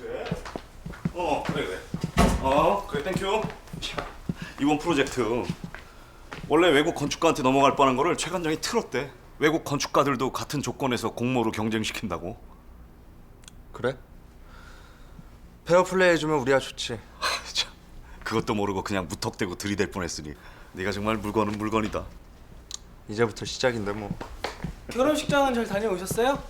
그래? 어 그래 그래 어 그래 땡큐 야, 이번 프로젝트 원래 외국 건축가한테 넘어갈 뻔한 거를 최 관장이 틀었대 외국 건축가들도 같은 조건에서 공모로 경쟁시킨다고 그래? 페어플레이 해주면 우리야 좋지. 참, 그것도 모르고 그냥 무턱대고 들이댈 뻔했으니 네가 정말 물건은 물건이다 이제부터 시작인데 뭐. 결혼식장은 잘 다녀오셨어요?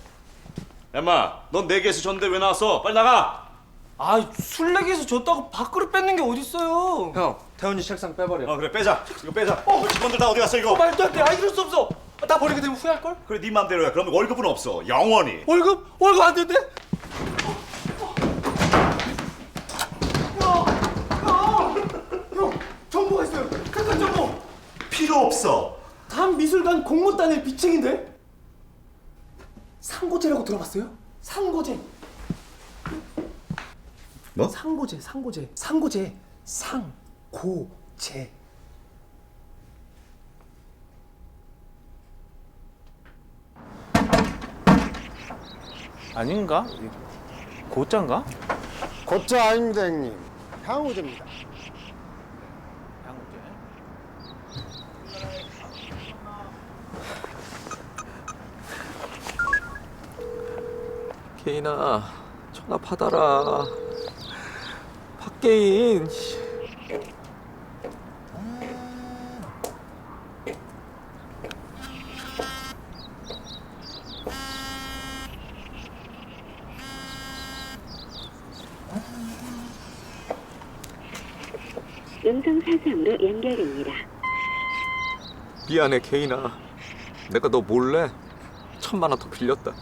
엠마 넌 내게에서 전대 왜 나왔어 빨리 나가! 아 술래기에서 줬다고 밥그릇 뺏는 게 어딨어요? 형, 태훈이 책상 빼버려. 어 그래 빼자. 이거 빼자. 어 직원들 다 어디 갔어 이거? 말도 안 돼. 아 이럴 수 없어. 아, 나 버리게 되면 후회할 걸? 그래 네 맘대로야. 그러면 월급은 없어. 영원히. 월급? 월급 안 된대? 형 정보가 있어요. 잠깐 정보. 필요 없어. 단미술관 공모단의 비책인데? 상고제라고 들어봤어요? 상고제 뭐? 상고제 상고제 상고제 상고제 아닌가? 고짠가? 고짜 아닙니다 형님 향후제입니다 개인아 전화 받아라 박개인 씨. 음성 사상으로 연결됩니다. 미안해 개인아 내가 너 몰래 천만 원 더 빌렸다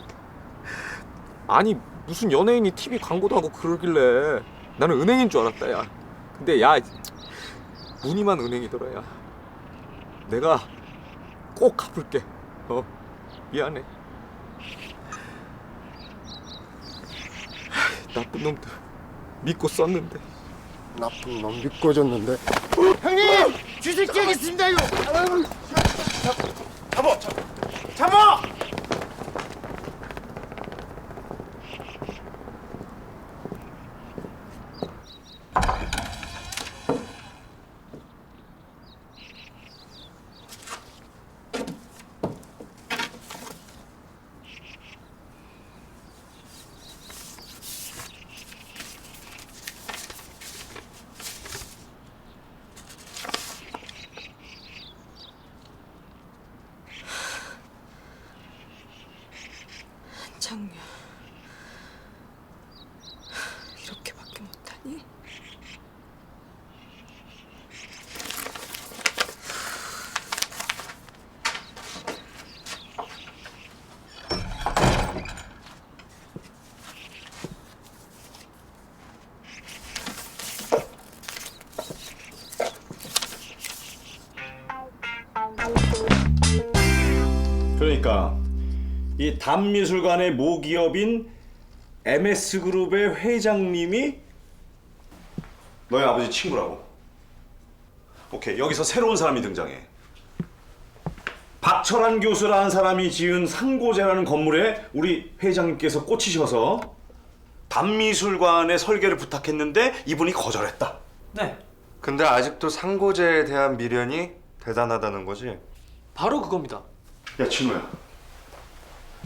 아니 무슨 연예인이 TV 광고도 하고 그러길래 나는 은행인 줄 알았다 야. 근데 야 무늬만 은행이더라 야. 내가 꼭 갚을게. 어 미안해. 하, 나쁜 놈들. 믿고 썼는데. 나쁜 놈 믿고 줬는데. 형님! 주식하겠습니다 이거. 잡아! 잡아 잡아 장녀 이렇게밖에 못하니? 그러니까 이 단미술관의 모기업인 MS그룹의 회장님이 너희 아버지 친구라고. 오케이 여기서 새로운 사람이 등장해. 박철환 교수라는 사람이 지은 상고제라는 건물에 우리 회장님께서 꽂히셔서 단미술관의 설계를 부탁했는데 이분이 거절했다. 네 근데 아직도 상고제에 대한 미련이 대단하다는 거지. 바로 그겁니다 야 진호야.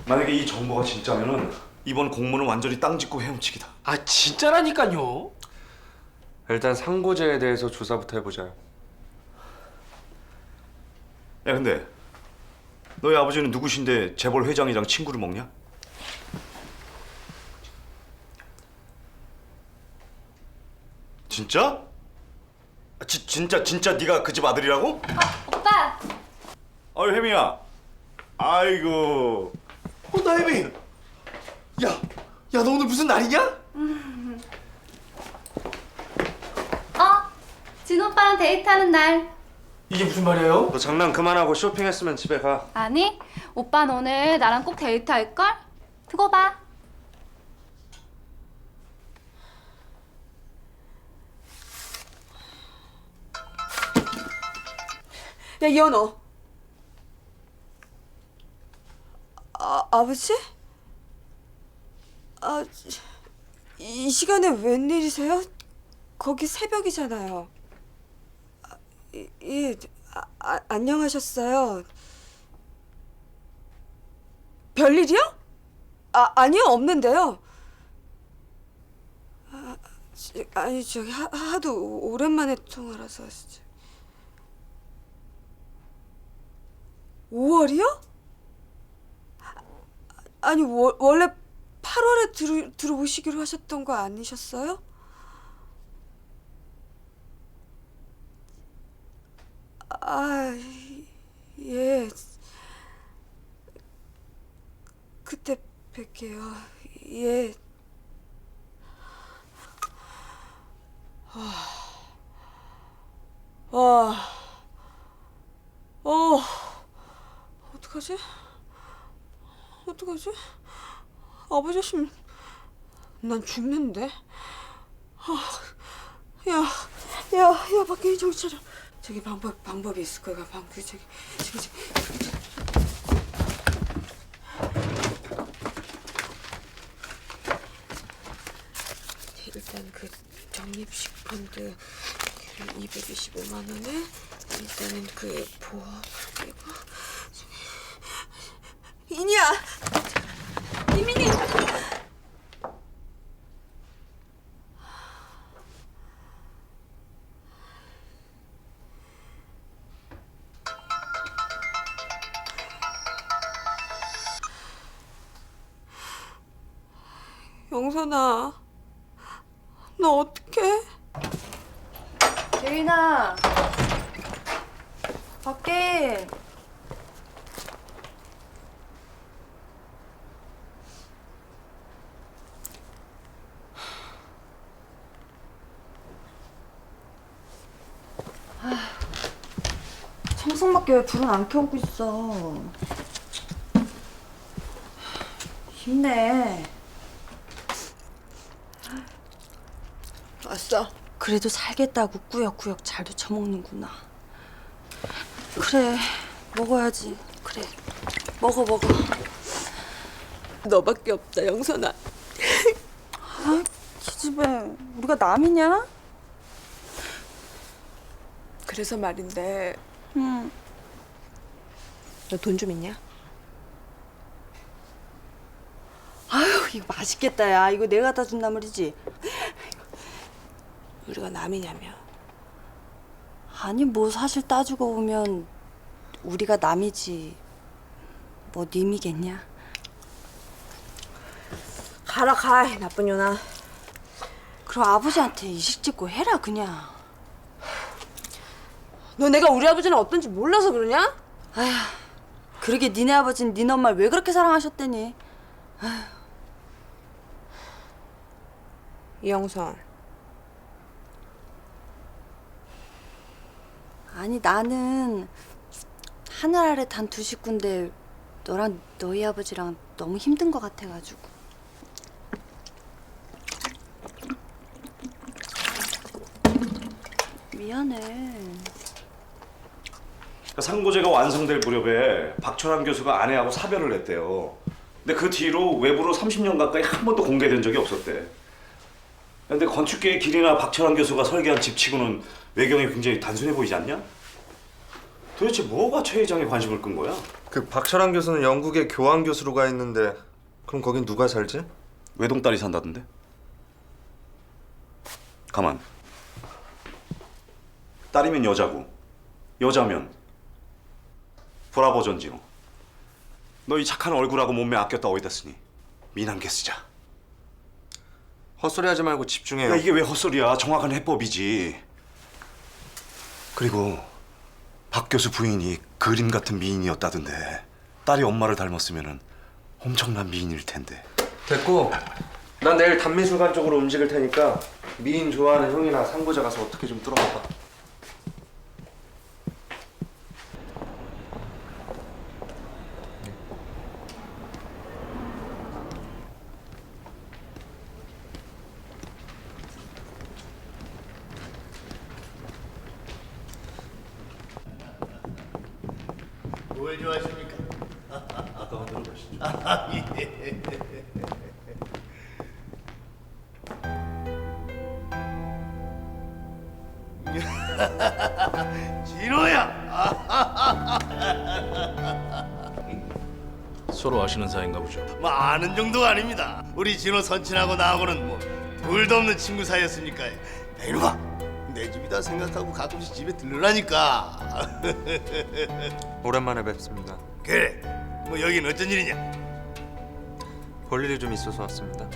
만약에 이 정보가 진짜면은 이번 공모는 완전히 땅 짚고 헤엄치기다. 아 진짜라니까요 일단 상고제에 대해서 조사부터 해보자. 야 근데 너희 아버지는 누구신데 재벌 회장이랑 친구를 먹냐? 진짜? 아, 지, 진짜 진짜 네가 그 집 아들이라고? 오빠! 아유 혜미야. 아이고. 어 나혜미 야, 야 너 오늘 무슨 날이냐? 어? 진 오빠랑 데이트하는 날. 이게 무슨 말이에요? 너 장난 그만하고 쇼핑했으면 집에 가. 아니, 오빠는 오늘 나랑 꼭 데이트할걸? 두고 봐. 야 이현아 아, 아버지? 아 이- 이 시간에 웬일이세요? 거기 새벽이잖아요. 아, 예, 예, 아, 아, 안녕하셨어요. 별일이요? 아, 아니요, 없는데요. 아, 지- 아니, 저기 하, 하도 오랜만에 통화라서. 진짜. 5월이요? 아니 워, 원래 8월에 들어, 들어오시기로 하셨던 거 아니셨어요? 아, 예. 그때 뵐게요. 예. 와. 어. 어떡하지? 어떡하지? 아버지 없으면 난 죽는데. 아, 야, 야, 야, 밖에 정신 차려. 저기 방법 방법이 있을 거야. 방법 저기 저기 저기. 일단 그 적립식 펀드 225만 원에 일단은 그 보험 그리고 이니야 이민이 영선아 너 어떡해? 예인아. 밖에. 청승 밖에 왜 불은 안 켜고 있어? 힘내. 왔어 그래도 살겠다고 꾸역꾸역 잘도 처먹는구나. 그래, 먹어야지. 그래, 먹어 먹어. 너밖에 없다 영선아 기집애, 우리가 남이냐? 그래서 말인데 응. 너 돈 좀 있냐? 아유, 이거 맛있겠다, 야. 이거 내가 갖다 준 나물이지. 우리가 남이냐며 아니, 뭐 사실 따지고 보면 우리가 남이지. 뭐 님이겠냐? 가라 가 나쁜 년아 그럼 아버지한테 이식 짓고 해라 그냥. 너 내가 우리 아버지는 어떤지 몰라서 그러냐? 그러게 니네 아버지는 니네 엄마를 왜 그렇게 사랑하셨대니? 이영선 아니 나는 하늘 아래 단 두 식구인데 너랑 너희 아버지랑 너무 힘든 것 같아가지고. 미안해. 그러니까 상고제가 완성될 무렵에 박철환 교수가 아내하고 사별을 했대요. 근데 그 뒤로 외부로 30년 가까이 한 번도 공개된 적이 없었대. 근데 건축계의 길이나 박철환 교수가 설계한 집 치고는 외경이 굉장히 단순해 보이지 않냐? 도대체 뭐가 최 회장의 관심을 끈 거야? 그 박철환 교수는 영국에 교환 교수로 가 있는데 그럼 거긴 누가 살지? 외동딸이 산다던데? 가만. 딸이면 여자고 여자면 브라버전지요. 너이 착한 얼굴하고 몸매 아꼈다 어디다 쓰니? 미남개 쓰자. 헛소리 하지 말고 집중해요. 야 이게 왜 헛소리야? 정확한 해법이지. 그리고 박 교수 부인이 그림 같은 미인이었다던데 딸이 엄마를 닮았으면 엄청난 미인일 텐데. 됐고 난 내일 단미술관 쪽으로 움직일 테니까 미인 좋아하는 형이나 상고자 가서 어떻게 좀 뚫어봐봐. 뭘 좋아하십니까? 아까 만들어 보시죠. 아, 아 예. 진호야! 서로 아시는 사이인가 보죠. 뭐 아는 정도가 아닙니다. 우리 진호 선친하고 나하고는 뭐 둘도 없는 친구 사이였으니까. 야, 이놈아! 내 집이다 생각하고 가끔씩 집에 들르라니까. 오랜만에 뵙습니다. 그래. 뭐 여긴 어쩐 일이냐? 볼 일이 좀 있어서 왔습니다.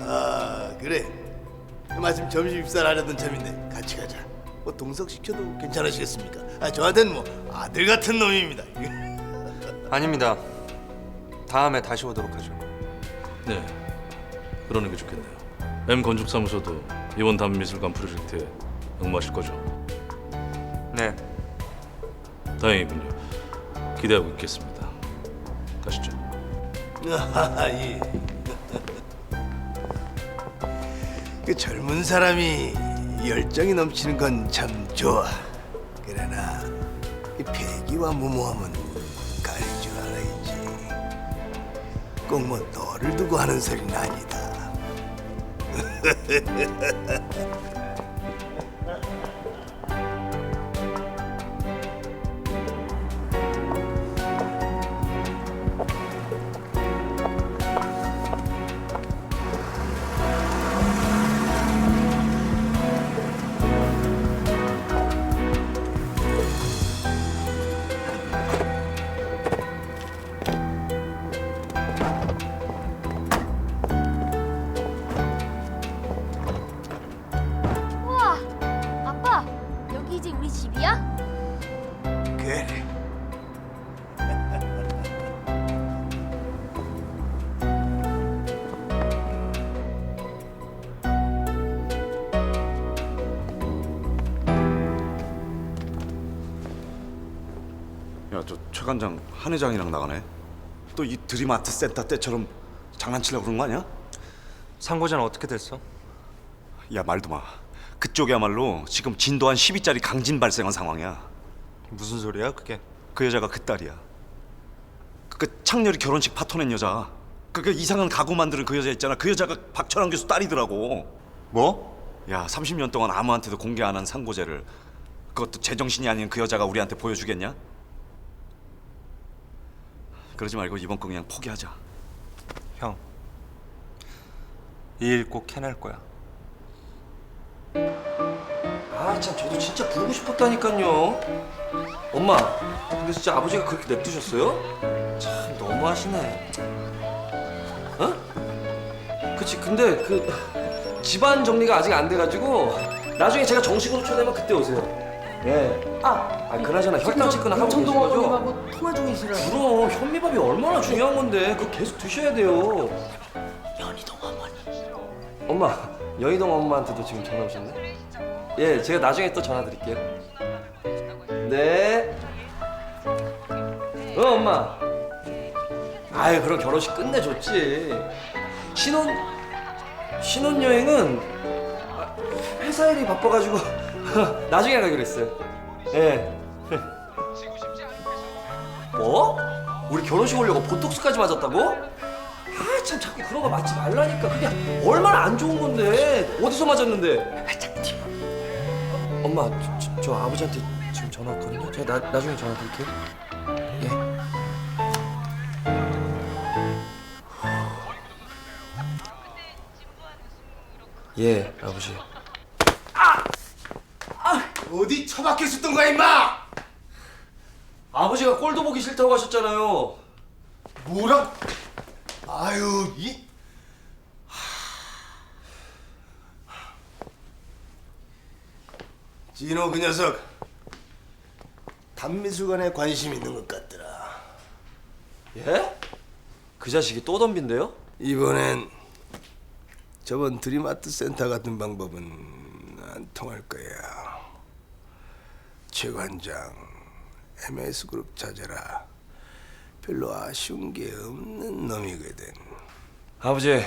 아 그래. 마침 점심 식사를 하려던 참인데 같이 가자. 뭐 동석 시켜도 괜찮으시겠습니까? 아 저한테는 뭐 아들 같은 놈입니다. 아닙니다. 다음에 다시 오도록 하죠. 네, 그러는 게 좋겠네요. M 건축사무소도 이번 단미술관 프로젝트에 응모하실 거죠. 네. 다행이군요. 기대하고 있겠습니다. 가시죠. 아, 예. 그 젊은 사람이 열정이 넘치는 건 참 좋아. 그러나 이 패기와 무모함은 가릴 줄 알아야지. 꼭 뭐 너를 두고 하는 소리는 아니다. 최관장 한 회장이랑 나가네. 또 이 드림아트 센터 때처럼 장난치려고 그런 거 아니야? 상고자는 어떻게 됐어? 야 말도 마. 그쪽이야말로 지금 진도 한 12짜리 강진 발생한 상황이야. 무슨 소리야 그게? 그 여자가 그 딸이야. 그, 그 창렬이 결혼식 파토 낸 여자. 그, 그 이상한 가구 만드는 그 여자 있잖아. 그 여자가 박철환 교수 딸이더라고. 뭐? 야 30년 동안 아무한테도 공개 안 한 상고제를 그것도 제정신이 아닌 그 여자가 우리한테 보여주겠냐? 그러지 말고 이번 거 그냥 포기하자. 형. 이 일 꼭 해낼 거야. 아 참 저도 진짜 부르고 싶었다니까요 엄마 근데 진짜 아버지가 그렇게 냅두셨어요? 참 너무하시네 어? 그치 근데 그 집안 정리가 아직 안 돼가지고 나중에 제가 정식으로 초대하면 그때 오세요 예. 아, 아 그나저나 혈당 체크는 하고 계신 거죠? 통화 중이시라. 그럼 현미밥이 얼마나 중요한 건데 그거 계속 드셔야 돼요 연희동 어머니 엄마 연희동 엄마한테도 지금 전화 오셨네? 예 제가 나중에 또 전화 드릴게요 네 어, 엄마 아유 그럼 결혼식 끝내줬지 신혼 신혼여행은 아, 회사 일이 바빠가지고 나중에 가기로 했어요. 예. 뭐? 우리 결혼식 오려고 보톡스까지 맞았다고? 아 참 자꾸 그런 거 맞지 말라니까. 그게 얼마나 안 좋은 건데. 어디서 맞았는데? 엄마 저, 저, 저 아버지한테 지금 전화 왔거든요. 제가 나, 나중에 전화 드릴게요. 예. 예, 아버지 어디 처박혀 있었던 거야 임마? 아버지가 꼴도 보기 싫다고 하셨잖아요 뭐라? 아유 이 진호 그 녀석 단미술관에 관심 있는 것 같더라. 예? 그 자식이 또 덤빈대요? 이번엔 저번 드림아트 센터 같은 방법은 안 통할 거야. 최 관장, MS 그룹 찾아라. 별로 아쉬운 게 없는 놈이거든. 아버지,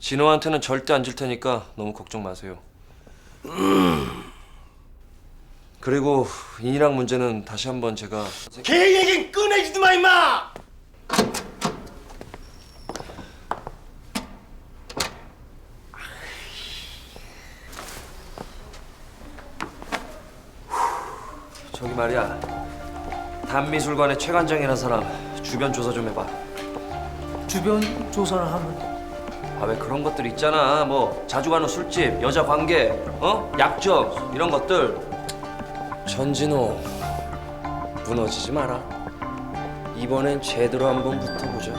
진호한테는 절대 안 줄 테니까 너무 걱정 마세요. 그리고 인이랑 문제는 다시 한번 제가 걔 얘긴 꺼내지도 마 임마! 말이야. 단미술관의 최관장이라는 사람 주변 조사 좀 해봐. 주변 조사를 하면 아 왜 그런 것들 있잖아. 뭐 자주 가는 술집, 여자 관계, 어? 약점 이런 것들. 전진호 무너지지 마라. 이번엔 제대로 한번 붙어보자.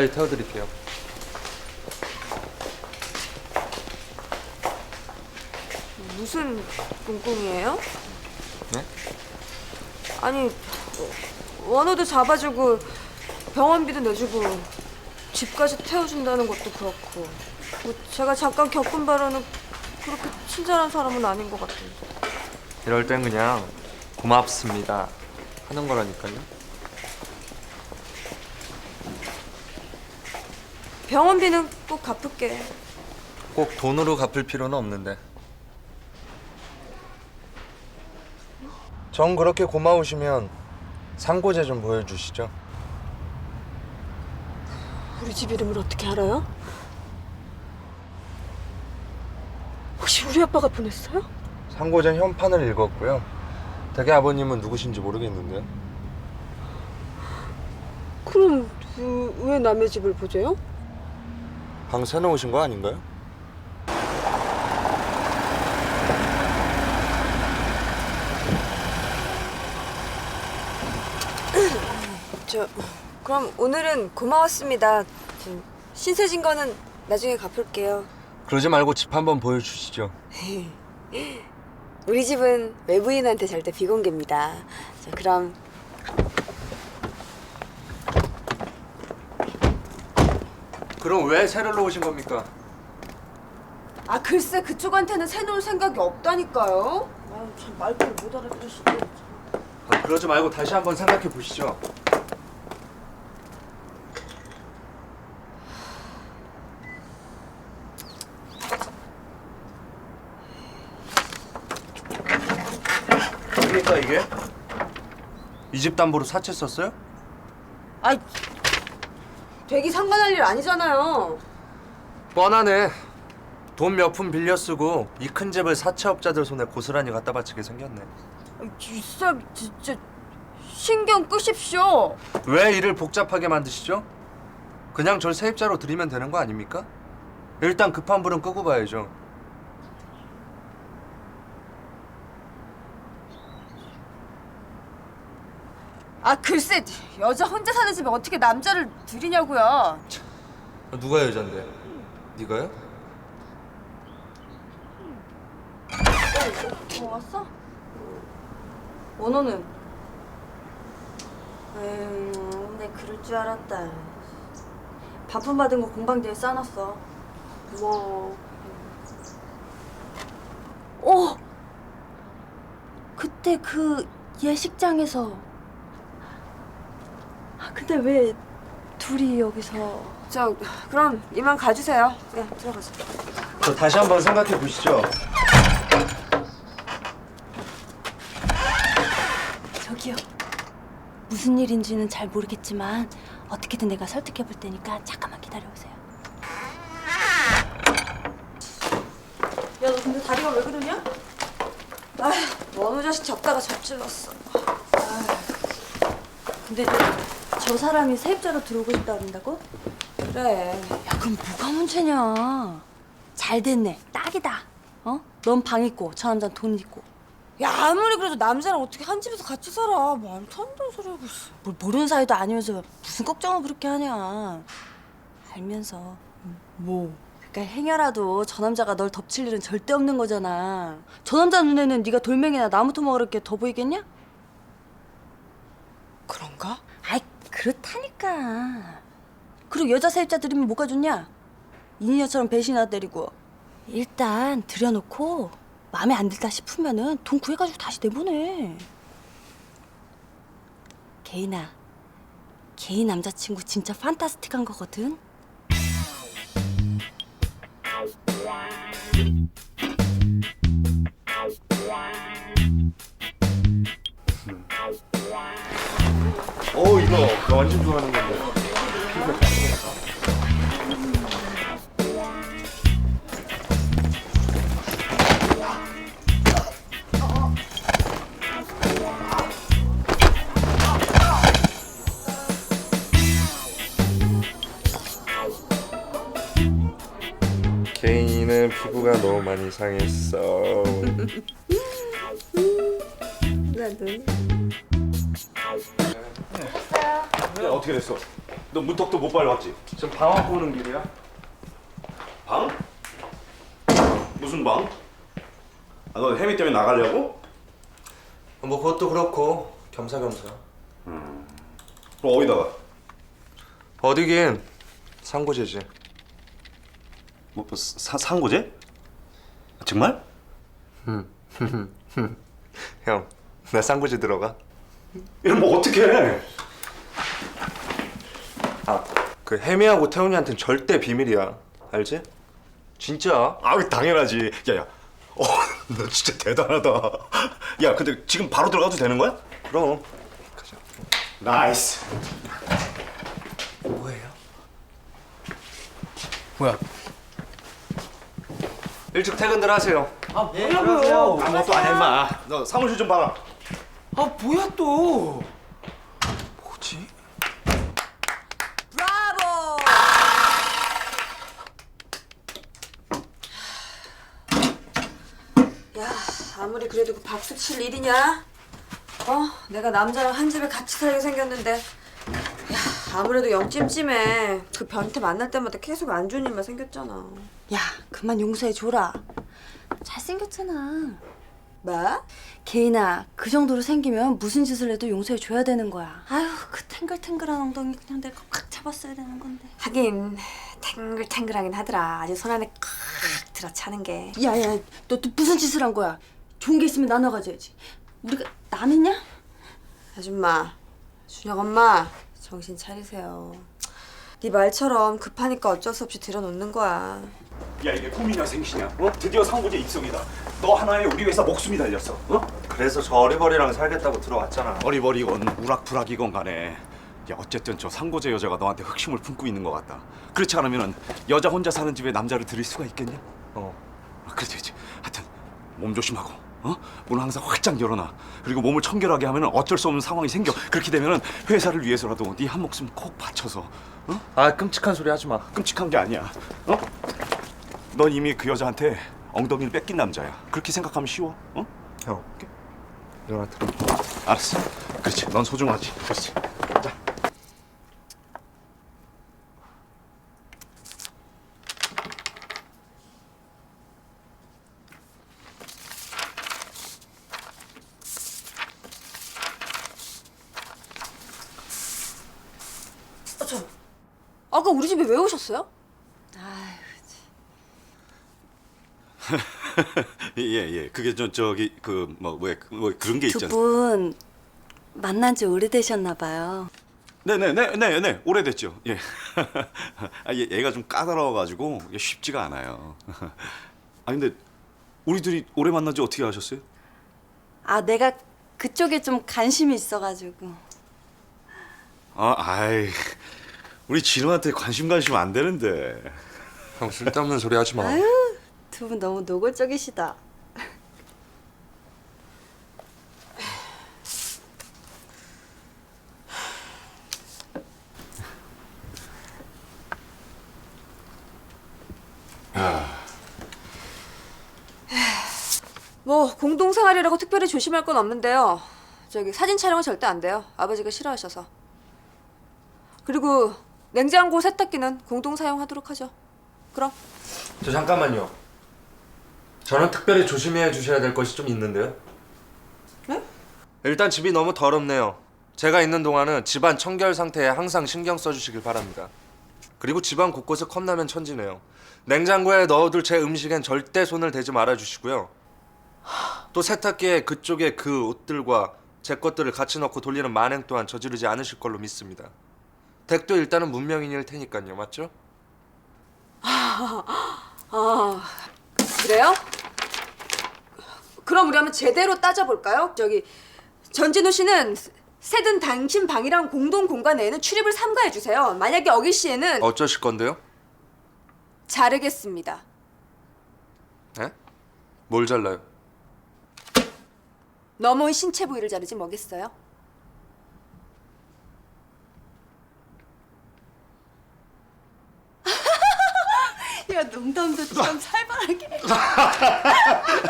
집까지 태워드릴게요. 무슨 꿍꿍이에요? 네? 아니 원호도 잡아주고 병원비도 내주고 집까지 태워준다는 것도 그렇고 뭐 제가 잠깐 겪은 바로는 그렇게 친절한 사람은 아닌 것 같은데 이럴 땐 그냥 고맙습니다 하는 거라니까요. 병원비는 꼭 갚을게 꼭 돈으로 갚을 필요는 없는데. 정 그렇게 고마우시면 상고제 좀 보여주시죠. 우리 집 이름을 어떻게 알아요? 혹시 우리 아빠가 보냈어요? 상고전 현판을 읽었고요. 댁의 아버님은 누구신지 모르겠는데요. 그럼 그, 왜 남의 집을 보재요? 방 새놓으신 거 아닌가요? 저 그럼 오늘은 고마웠습니다. 저, 신세 진 거는 나중에 갚을게요. 그러지 말고 집 한번 보여주시죠. 우리 집은 외부인한테 절대 비공개입니다. 자, 그럼 그럼 왜 새를 놓으신 겁니까? 아 글쎄 그쪽한테는 새놓을 생각이 없다니까요. 아참 말귀를 못 알아들으시네. 아, 그러지 말고 다시 한번 생각해 보시죠. 뭡니까 이게? 이 집 담보로 사채 썼어요? 아이 되기 상관할 일 아니잖아요. 뻔하네. 돈 몇 푼 빌려 쓰고 이 큰 집을 사채업자들 손에 고스란히 갖다 바치게 생겼네. 이 사람 진짜 신경 끄십시오. 왜 일을 복잡하게 만드시죠? 그냥 절 세입자로 드리면 되는 거 아닙니까? 일단 급한 불은 끄고 봐야죠. 아 글쎄 여자 혼자 사는 집에 어떻게 남자를 들이냐고요. 누가 여잔데? 네가요? 어, 왔어? 원호는? 에휴, 내 그럴 줄 알았다. 반품 받은 거 공방대에 싸놨어. 뭐. 어! 그때 그 예식장에서. 아, 근데 왜 둘이 여기서. 저 그럼 이만 가주세요. 네 들어가자. 저 다시 한번 생각해 보시죠. 저기요. 무슨 일인지는 잘 모르겠지만 어떻게든 내가 설득해 볼 테니까 잠깐만 기다려 보세요. 야, 너 근데 다리가 왜 그러냐? 아휴 원우 자식 잡다가 접질렀어. 근데 저 사람이 세입자로 들어오고 싶다 그런다고? 그래. 야, 그럼 뭐가 문제냐? 잘 됐네. 딱이다. 어? 넌 방 있고 저 남자는 돈 있고. 야 아무리 그래도 남자랑 어떻게 한 집에서 같이 살아? 말도 안 되는 소리 하고 있어. 뭘 모르는 사이도 아니면서 무슨 걱정을 그렇게 하냐? 알면서 뭐? 그러니까 행여라도 저 남자가 널 덮칠 일은 절대 없는 거잖아. 저 남자 눈에는 네가 돌멩이나 나무 토막을 이렇게 더 보이겠냐? 그런가? 그렇다니까. 그리고 여자 세입자 들이면 뭐가 좋냐? 이니녀처럼 배신하다 때리고. 일단 들여놓고 마음에 안 들다 싶으면은 돈 구해가지고 다시 내보내. 개인아, 개인 남자친구 진짜 판타스틱한 거거든. 어 이거 나 완전 좋아하는 건데. 개인은 피부가 너무 많이 상했어. 야, 어떻게 됐어? 너 문턱도 못 밟았지? 지금 방학 보는 길이야? 방? 무슨 방? 아, 너 혜미 때문에 나가려고? 뭐 그것도 그렇고 겸사겸사. 그럼 어디다가? 어디긴 상고제지. 뭐, 뭐 사, 상고제? 아, 정말? 형, 나 쌍구지 들어가. 이러면 뭐 어떡해? 아, 그 혜미하고 태훈이한테는 절대 비밀이야. 알지? 진짜. 아, 당연하지. 야, 야. 어, 너 진짜 대단하다. 야, 근데 지금 바로 들어가도 되는 거야? 그럼. 나이스. 뭐야? 일찍 퇴근들 하세요. 아 뭐냐고요? 아무것도 안 했마. 너 사무실 좀 봐라. 아 뭐야 또? 뭐지? 브라보! 야, 아무리 그래도 그 박수 칠 일이냐? 어? 내가 남자랑 한 집에 같이 살게 생겼는데 야, 아무래도 영 찜찜해. 그 변태 만날 때마다 계속 안 좋은 일만 생겼잖아. 야, 그만 용서해 줘라. 잘생겼잖아. 뭐? 개인아, 그 정도로 생기면 무슨 짓을 해도 용서해 줘야 되는 거야. 아유, 그 탱글탱글한 엉덩이 그냥 내가 꽉 잡았어야 되는 건데. 하긴 탱글탱글하긴 하더라. 아주 손 안에 꽉 들어차는 게. 야야, 너 또 무슨 짓을 한 거야? 좋은 게 있으면 나눠 가져야지. 우리가 남이냐? 아줌마, 준혁 엄마, 정신 차리세요. 네 말처럼 급하니까 어쩔 수 없이 들여놓는 거야. 야, 이게 꿈이냐 생시냐? 어? 드디어 상고제 입성이다. 너 하나에 우리 회사 목숨이 달렸어. 어? 그래서 저 어리버리랑 살겠다고 들어왔잖아. 어리버리건 우락부락이건 간에 야 어쨌든 저 상고제 여자가 너한테 흑심을 품고 있는 것 같다. 그렇지 않으면 여자 혼자 사는 집에 남자를 들일 수가 있겠냐? 어. 아, 그렇지, 그렇지. 하여튼 몸 조심하고, 어? 문을 항상 활짝 열어놔. 그리고 몸을 청결하게 하면 어쩔 수 없는 상황이 생겨. 그렇게 되면은 회사를 위해서라도 네 한 목숨 콕 바쳐서, 어? 아 끔찍한 소리 하지 마. 끔찍한 게 아니야. 어? 넌 이미 그 여자한테 엉덩이를 뺏긴 남자야. 그렇게 생각하면 쉬워. 어? 형. 일어나 들어. 알았어. 그렇지. 넌 소중하지. 그렇지. 자. 어, 저, 아까 우리 집에 왜 오셨어요? 예, 예. 그게 저 저기 그뭐왜 뭐 그런 게두 있잖아. 분 만난 지 오래되셨나 봐요. 네, 네, 네, 네, 네. 오래됐죠. 예. 아, 얘, 얘가 좀 까다로워 가지고 이게 쉽지가 않아요. 아, 근데 우리들이 오래 만난 지 어떻게 아셨어요? 아, 내가 그쪽에 좀 관심이 있어가지고. 아, 아이. 우리 진우한테 관심 관심 안 되는데. 형 쓸데없는 소리 하지 마. 아유, 두 분 너무 노골적이시다. 뭐 공동생활이라고 특별히 조심할 건 없는데요. 저기 사진 촬영은 절대 안 돼요. 아버지가 싫어하셔서. 그리고 냉장고 세탁기는 공동 사용하도록 하죠. 그럼 저 잠깐만요. 저는 특별히 조심해 주셔야 될 것이 좀 있는데요. 네? 일단 집이 너무 더럽네요. 제가 있는 동안은 집안 청결 상태에 항상 신경 써주시길 바랍니다. 그리고 집안 곳곳에 컵라면 천지네요. 냉장고에 넣어둘 제 음식엔 절대 손을 대지 말아주시고요. 또 세탁기에 그쪽에 그 옷들과 제 것들을 같이 넣고 돌리는 만행 또한 저지르지 않으실 걸로 믿습니다. 댁도 일단은 문명인일 테니까요, 맞죠? 아 그래요? 그럼 우리 한번 제대로 따져볼까요? 저기 전진우 씨는 새든 당신 방이랑 공동 공간 내에는 출입을 삼가해 주세요. 만약에 어길 시에는 어쩌실 건데요? 자르겠습니다. 예? 뭘 잘라요? 넘어온 신체 부위를 자르지 뭐겠어요? 야 농담도 참 살벌하게.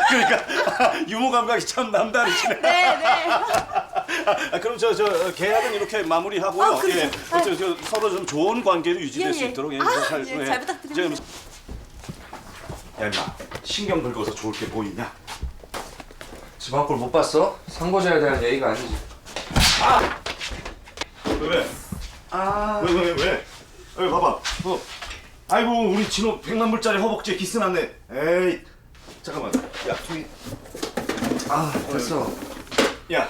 그러니까 유머 감각이 참 남다르시네. 네 네. 아, 그럼 저 저 계약은 이렇게 마무리하고요. 아, 그래요? 예, 저, 저, 서로 좀 좋은 관계를 유지될 예, 수 예. 있도록 예, 아, 잘, 예, 잘 부탁드립니다. 저, 야 임마 신경 긁어서 좋을 게뭐 있냐? 꼴못 봤어? 상고자에 대한 예의가 아니지. 왜 왜? 아. 왜왜 왜? 왜? 왜 봐봐. 어. 아이고 우리 진호 백만 불짜리 허벅지에 기스 났네. 에이. 잠깐만. 야 저기. 아 됐어. 야.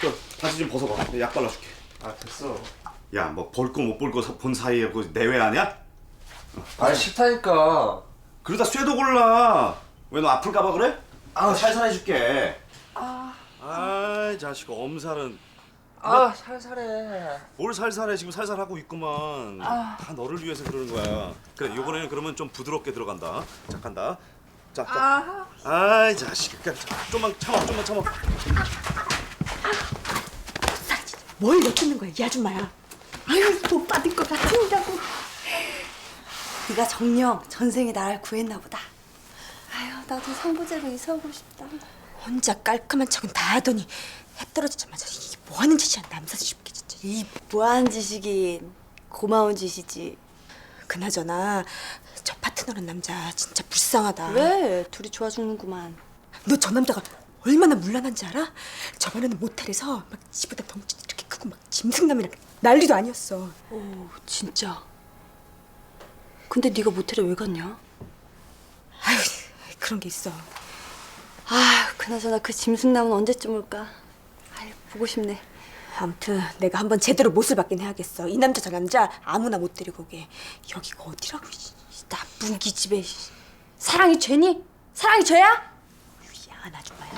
저 바지 좀 벗어봐. 내가 약 발라줄게. 아 됐어. 야 뭐 볼 거 못 볼 거 본 사이에 그 내외 아니야? 아 싫다니까. 그러다 쇠도 골라. 왜 너 아플까봐 그래? 아 살살 해줄게. 아. 아이 자식 엄살은. 아 살살해. 뭘 살살해 지금 살살하고 있구만. 다 너를 위해서 그러는 거야. 그래 이번에는 그러면 좀 부드럽게 들어간다. 자 간다. 자. 자. 아이 자식. 그러니까 좀만 참아 좀만 참아. 뭘 엿듣는 거야 이 아줌마야. 아유 못 받을 것 같은다고. 네가 정녕 전생에 나를 구했나 보다. 나도 상부제로 이사 오고 싶다. 혼자 깔끔한 척은 다 하더니 해 떨어지자마자 이게 뭐 하는 짓이야 남사스 쉽게 진짜. 이 무한 지식인 고마운 짓이지. 그나저나 저 파트너란 남자 진짜 불쌍하다. 왜 둘이 좋아 죽는구만. 너 저 남자가 얼마나 물란한지 알아? 저번에는 모텔에서 막 지보다 덩치 이렇게 크고 막 짐승남이랑 난리도 아니었어. 오 진짜. 근데 네가 모텔에 왜 갔냐? 아유 그런 게 있어. 아 그나저나 그 짐승남은 언제쯤 올까? 아유 보고 싶네. 아무튼 내가 한번 제대로 못을 받긴 해야겠어. 이 남자 저 남자 아무나 못 데리고 오게. 여기가 어디라고? 이 나쁜 기집애. 사랑이 죄니? 사랑이 죄야? 야한 아줌마야.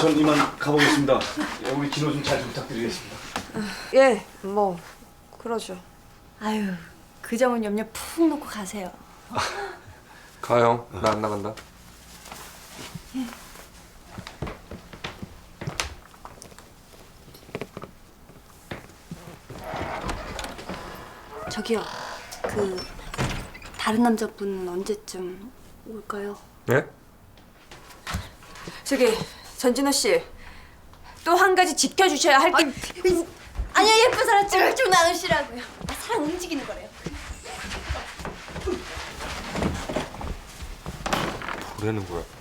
전 이만 가보겠습니다. 예, 우리 진호 좀 잘 부탁드리겠습니다. 예, 뭐 그러죠. 아유 그 점은 염려 푹 놓고 가세요. 가요. 나안 나간다. 저기요 그 다른 남자분은 언제쯤 올까요? 예? 저기 전진호 씨. 또 한 가지 지켜주셔야 할 게. 아니요 예쁜 사람 쫄쫄 나누시라고요. 아, 사람 움직이는 거래요. 뭐라는 거야?